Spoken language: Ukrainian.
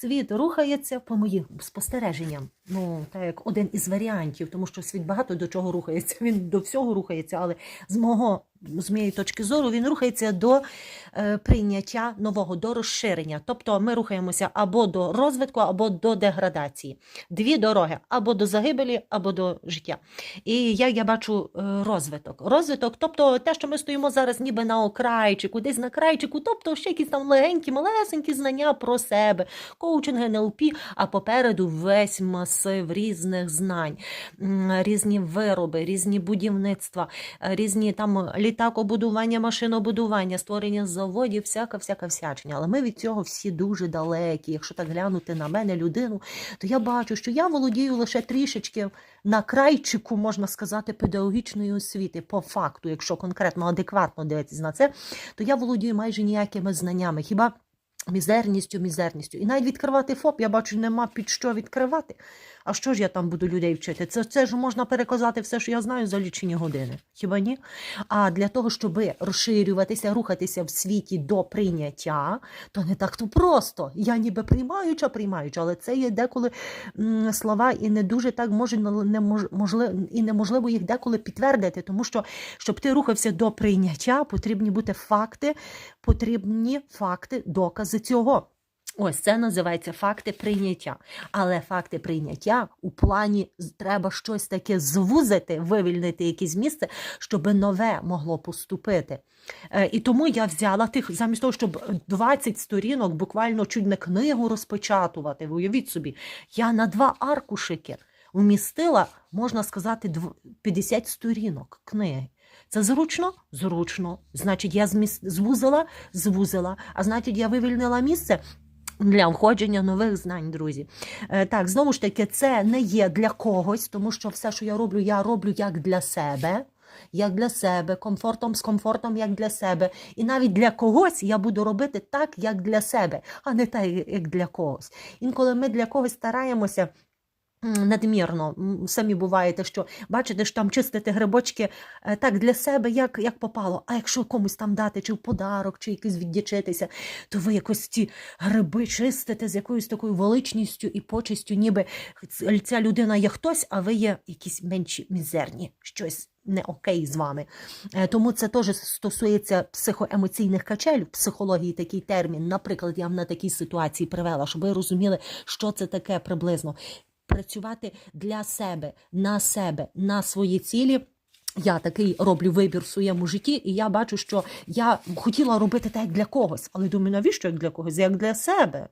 світ рухається по моїм спостереженням. Ну, так як один із варіантів, тому що світ багато до чого рухається. Він до всього рухається, але з мого з моєї точки зору він рухається до прийняття нового, до розширення. Тобто ми рухаємося або до розвитку, або до деградації. Дві дороги або до загибелі, або до життя. І як я бачу е, розвиток. Розвиток, тобто те, що ми стоїмо зараз ніби на окрайчику, десь на крайчику, тобто ще якісь там легенькі, малесенькі знання про себе, коучинг, НЛП, а попереду весь масив різних знань, різні вироби, різні будівництва, е, різні там літакобудування, машинобудування, створення заводів, всяка всяка всячення. Але ми від цього всі дуже далекі. Якщо так глянути на мене, людину, то я бачу, що я володію лише трішечки на крайчику, можна сказати, педагогічної освіти. По факту, якщо конкретно адекватно дивитися на це, то я володію майже ніякими знаннями. Хіба мізерністю, мізерністю. І навіть відкривати ФОП, я бачу, нема під що відкривати. А що ж я там буду людей вчити? Це, це ж можна переказати все, що я знаю, за лічені години. Хіба ні? А для того, щоб розширюватися, рухатися в світі до прийняття, то не так то просто. Я ніби приймаюча, приймаюча, але це є деколи слова, і не дуже так може не можливо, і неможливо їх деколи підтвердити, тому що щоб ти рухався до прийняття, потрібні бути факти, потрібні факти, докази цього. Ось це називається факти прийняття. Але факти прийняття у плані треба щось таке звузити, вивільнити якесь місце, щоб нове могло поступити. Е, І тому я взяла тих, замість того, щоб 20 сторінок, буквально чуть не книгу розпечатувати. Уявіть собі, я на два аркушики вмістила, можна сказати, 50 сторінок книги. Це зручно? Зручно. Значить, я звузила, звузила, а значить, я вивільнила місце. Для входження нових знань, друзі. Е, так, знову ж таки, це не є для когось, тому що все, що я роблю, я роблю як для себе. Як для себе, комфортом з комфортом, як для себе. І навіть для когось я буду робити так, як для себе, а не так, як для когось. Інколи ми для когось стараємося. Надмірно, самі буваєте, що бачите, що там чистите грибочки е, так для себе, як, як попало. А якщо комусь там дати, чи в подарок, чи якось віддячитися, то ви якось ці гриби чистите з якоюсь такою величністю і почестю, ніби ця людина є хтось, а ви є якісь менші мізерні, щось не окей з вами. Е, Тому це теж стосується психоемоційних качель, в психології такий термін. Наприклад, я вам на такій ситуації привела, щоб ви розуміли, що це таке приблизно. Працювати для себе, на себе, на свої цілі. Я такий роблю вибір в своєму житті, і я бачу, що я хотіла робити так для когось, але думаю, навіщо як для когось? Як для себе.